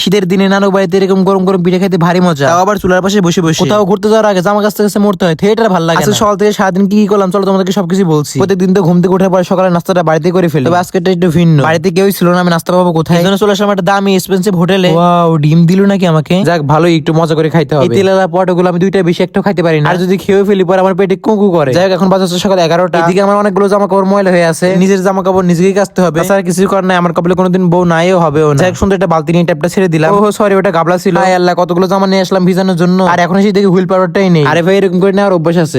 শীতের দিনে নানু বাড়িতে এরকম গরম গরম পিঠে খেতে ভারী মজা। তাও আবার চুলার পাশে বসে বসে। কোথাও ঘুরতে যাওয়ার আগে জামা কাছে মরতে হয় থিয়েটার ভালো লাগে আচ্ছা সকাল থেকে সারাদিন কি কি করলাম? চলো তোমাদেরকে সবকিছু বলছি। প্রত্যেকদিন তো ঘুম থেকে উঠে পরে সকালে নাস্তাটা বাড়িতে করে ফেলি। তবে আজকেটা একটু ভিন্ন। বাড়িতে কেউ ছিল না আমি নাস্তা পাবো কোথায়? জন্য চলে আসলাম একটা দামি এক্সপেন্সিভ হোটেলে ওয়াও ডিম দিল নাকি আমাকে? যাক ভালোই একটু মজা করে খাইতে হবে। এই তেলালা পটগুলো আমি দুইটা বেশি একটাও খাইতে পারি না। আর যদি খেয়ে ফেলি পরে আমার পেটে কুকু করে। যাই এখন বাজে হচ্ছে সকাল এগারোটা। এদিকে আমার অনেকগুলো জামা কাপড় ময়লা হয়ে আছে। নিজের জামা কাপড় নিজেকেই কাচতে হবে। তাছাড়া কিছু করার নাই আমার কপালে কোনোদিন বউ নাইও হবেও না। যাই সুন্দর একটা বালতি নিয়ে ট্যাপটা ছেড়ে দিলাম। ও সরি ওটা গাবলা ছিল। হায় আল্লাহ কতগুলো জামা নিয়ে আসলাম ভিজানোর জন্য। আর এখন এসে দেখি হুইল পাউডারটাই নেই। আরে ভাই এরকম করে না আর অভ্যাস আছে।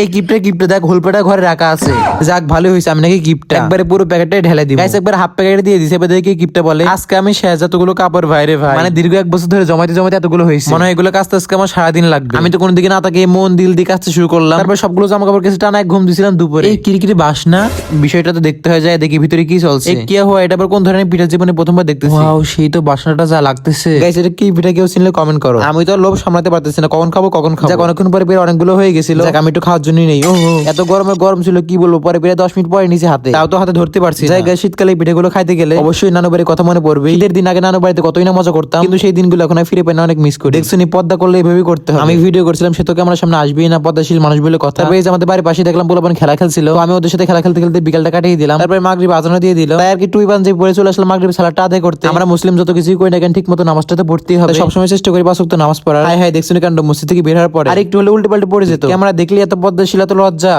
এই গিফটে গিফটে দেখ হুলপাটা ঘরে রাখা আছে। যাক ভালো হয়েছে আমি নাকি গিফটটা একবারে পুরো প্যাকেটটাই ঢেলে দিই গাইস একবার হাফ প্যাকেট দিয়ে দিছে এবার দেখি গিফটটা বলে। আজকে আমি শেষ যতগুলো কাপড় ভাইরে ভাই। মানে দীর্ঘ এক বছর ধরে জমাইতে জমাইতে এতগুলো হয়েছে। মনে হয় এগুলো কাজতে আজকে আমার সারাদিন লাগবে। আমি তো কোনো দিকে না তাকে মন দিল দিয়ে কাজতে শুরু করলাম। তারপর সবগুলো জামা কাপড় কেসে টানা এক ঘুম দিছিলাম দুপুরে। এই কিরকিরি বাসনা বিষয়টা তো দেখতে হয়ে যায় দেখি ভিতরে কি চলছে। কি হওয়া এটা আবার কোন ধরনের পিঠা জীবনে প্রথমবার দেখতেছি। ওয়াও সেই তো বাসনাটা যা লাগতেছে। গাইস এটা কি পিঠা কেউ চিনলে কমেন্ট করো। আমি তো লোভ সামলাতে পারতেছি না কখন খাব কখন খাব। যাক অনেকক্ষণ পরে বের অনেকগুলো হয়ে গেছিল। যাক আমি একটু খাওয়ার জন্যই নেই। ও এত গরমে গরম ছিল কি বলব? পরে বেরে দশ মিনিট পরে নিচে হাতে। তাও তো হাতে ধরতে পারছি গাইস শীতকালে পিঠেগুলো খাইতে গেলে অবশ্যই নানু বাড়ির কথা মনে পড়বে। ঈদের দিন আগে নানু বাড়িতে কতই না মজা করতাম। কিন্তু সেই দিনগুলো এখন ফিরে পাই না অনেক মিস করি। দেখছি পদ্মা করলে এইভাবেই করতে হবে। আমি ভিডিও করছিলাম সে তোকে ক্যামেরার সামনে আসবেই না পদ্মাশীল মানুষ বলে কথা। তারপরে এই যে আমাদের বাড়ির পাশে দেখলাম বলে খেলা খেলছিল। আমি ওদের সাথে খেলা খেলতে খেলতে বিকালটা কাটিয়ে দিলাম। তারপরে মাগরিব আজানো দিয়ে দিল। তাই আর কি টুই পাঞ্জাবি পরে চলে আসলাম মাগরিব সালাদটা আদায় করতে। আমরা মুসলিম যত কিছুই করি না কেন ঠিক মতো নামাজটা তো পড়তেই হবে। সবসময় চেষ্টা করি ওয়াক্ত নামাজ পড়ার। হাই হাই দেখছি কাণ্ড মসজিদ থেকে বের হওয়ার পরে। আরেকটু হলে উল্টে পাল্টে পড়ে যেত। ক্যামেরা দেখলে এত পদ্মাশীল তো লজ্জা।